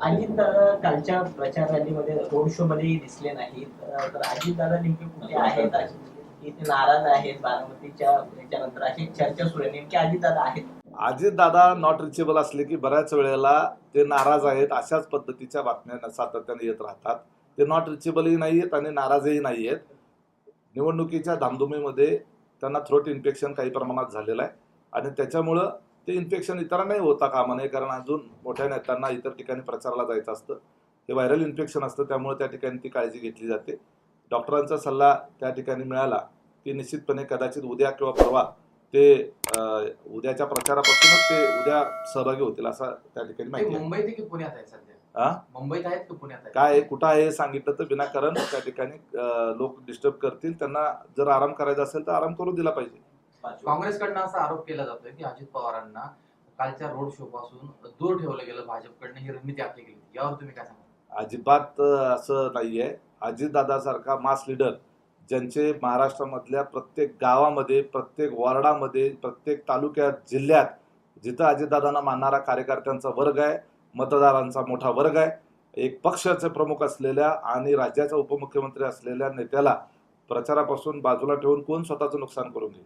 अजित दादा कालच्या प्रचार रॅलीमध्ये road show मध्ये दिसले नाहीत. तर अजित दादा नेमके कुठे आहेत? इथे नाराज आहेत. बारामतीच्या याच्यानंतर अशी चर्चा सुरू आहे. नेमके अजित दादा आहेत. अजित दादा नॉट रिचेबल असले की बऱ्याच वेळेला ते नाराज आहेत अशाच पद्धतीच्या बातम्या सातत्याने येत राहतात. ते नॉट रिचेबलही नाही आहेत आणि नाराजही नाही आहेत निवडणुकीच्या धामधुमीमध्ये त्यांना थ्रोट इन्फेक्शन काही प्रमाणात झालेलं आहे. आणि त्याच्यामुळं ते इन्फेक्शन इतरांनाही होता कामा नये कारण अजून मोठ्या नेत्यांना इतर ठिकाणी प्रचाराला जायचं असतं. हे व्हायरल इन्फेक्शन असतं त्यामुळे त्या ठिकाणी ती काळजी घेतली जाते. डॉक्टरांचा सल्ला त्या ठिकाणी मिळाला की निश्चितपणे कदाचित उद्या किंवा परवा ते उद्याच्या प्रचारापासूनच ते उद्या सहभागी होतील असं त्या ठिकाणी माहिती मुंबईत की पुण्यात आहे सध्या? हा? मुंबईत आहेत की पुण्यात काय कुठं आहे सांगितलं तर विनाकारण त्या ठिकाणी लोक डिस्टर्ब करतील. त्यांना जर आराम करायचा असेल तर आराम करू दिला पाहिजे. काँग्रेसकडनं असा आरोप केला जातोय की अजित पवारांना कालच्या रोड शो पासून दूर ठेवलं गेलं भाजपकडनं ही रणनीती आखली गेली यावर तुम्ही काय सांगा अजिबात असं नाहीये. अजितदादासारखा मास लीडर ज्यांचे महाराष्ट्रामधल्या प्रत्येक गावामध्ये प्रत्येक वॉर्डामध्ये प्रत्येक तालुक्यात जिल्ह्यात जिथं अजितदादांना मानणारा कार्यकर्त्यांचा वर्ग आहे मतदारांचा मोठा वर्ग आहे एक पक्षाचे प्रमुख असलेल्या आणि राज्याचा उपमुख्यमंत्री असलेल्या नेत्याला प्रचारापासून बाजूला ठेवून कोण स्वतःचं नुकसान करून घेईल?